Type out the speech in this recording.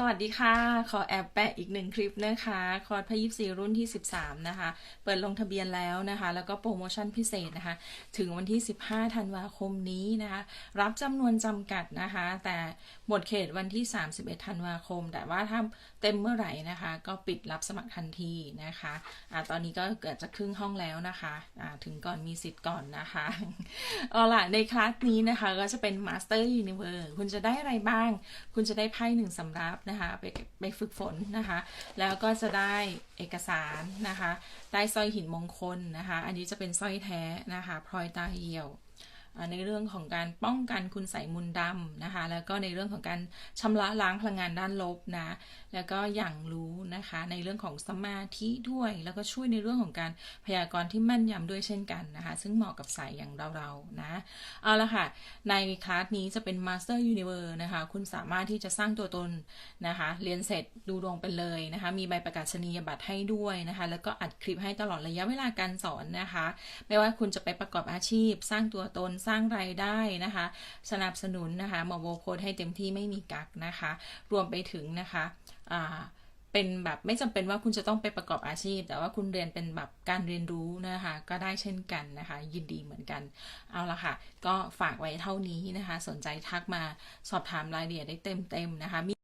สวัสดีค่ะ ขอแอบแปะอีกหนึ่งคลิปนะคะ คอร์สพยิบซีรุ่นที่ 13 นะคะ เปิดลงทะเบียนแล้วนะคะ แล้วก็โปรโมชั่นพิเศษนะคะ ถึงวันที่ 15 ธันวาคมนี้นะคะ รับจำนวนจำกัดนะคะ แต่หมดเขตวันที่ 31 ธันวาคม แต่ว่าถ้าเต็มเมื่อไหร่นะคะ ก็ปิดรับสมัครทันทีนะคะอะตอนนี้ก็เกิดจะครึ่งห้องแล้วนะคะะถึงก่อนมีสิทธิ์ก่อนนะคะเอาล่ะในคลาสนี้นะคะ ก็จะเป็น Master Universe คุณจะได้อะไรบ้าง คุณจะได้ไพ่หนึ่งสำรับนะคะไปไปฝึกฝนนะคะ แล้วก็จะได้เอกสารนะคะ ได้สร้อยหินมงคลนะคะ อันนี้จะเป็นสร้อยแท้นะคะพลอยตาเหี่ยว ในเรื่องของการป้องกันคุณใส่มนดำนะคะ แล้วก็ในเรื่องของการชำระล้างพลังงานด้านลบนะ แล้วก็อย่างรู้นะคะ ในเรื่องของสมาธิด้วย แล้วก็ช่วยในเรื่องของการพยากรณ์ที่แม่นยำด้วยเช่นกันนะคะ ซึ่งเหมาะกับสายอย่างเราๆนะ เอาละค่ะ ในคลาสนี้จะเป็น Master Universe นะคะ คุณสามารถที่จะสร้างตัวตนนะคะ เรียนเสร็จดูดวงไปเลยนะคะ มีใบประกาศนียบัตรให้ด้วยนะคะ แล้วก็อัดคลิปให้ตลอดระยะเวลาการสอนนะคะ ไม่ว่าคุณจะไปประกอบอาชีพ สร้างตัวตนสร้างรายได้นะคะ สนับสนุนนะคะหมอโบโค้ดให้เต็มที่ไม่มีกักนะคะ รวมไปถึงนะคะเป็นแบบไม่จำเป็นว่าคุณจะต้องไปประกอบอาชีพ แต่ว่าคุณเรียนเป็นแบบการเรียนรู้นะคะ ก็ได้เช่นกันนะคะ ยินดีเหมือนกันเอาละค่ะ ก็ฝากไว้เท่านี้นะคะ สนใจทักมาสอบถามรายละเอียดได้เต็มๆนะคะ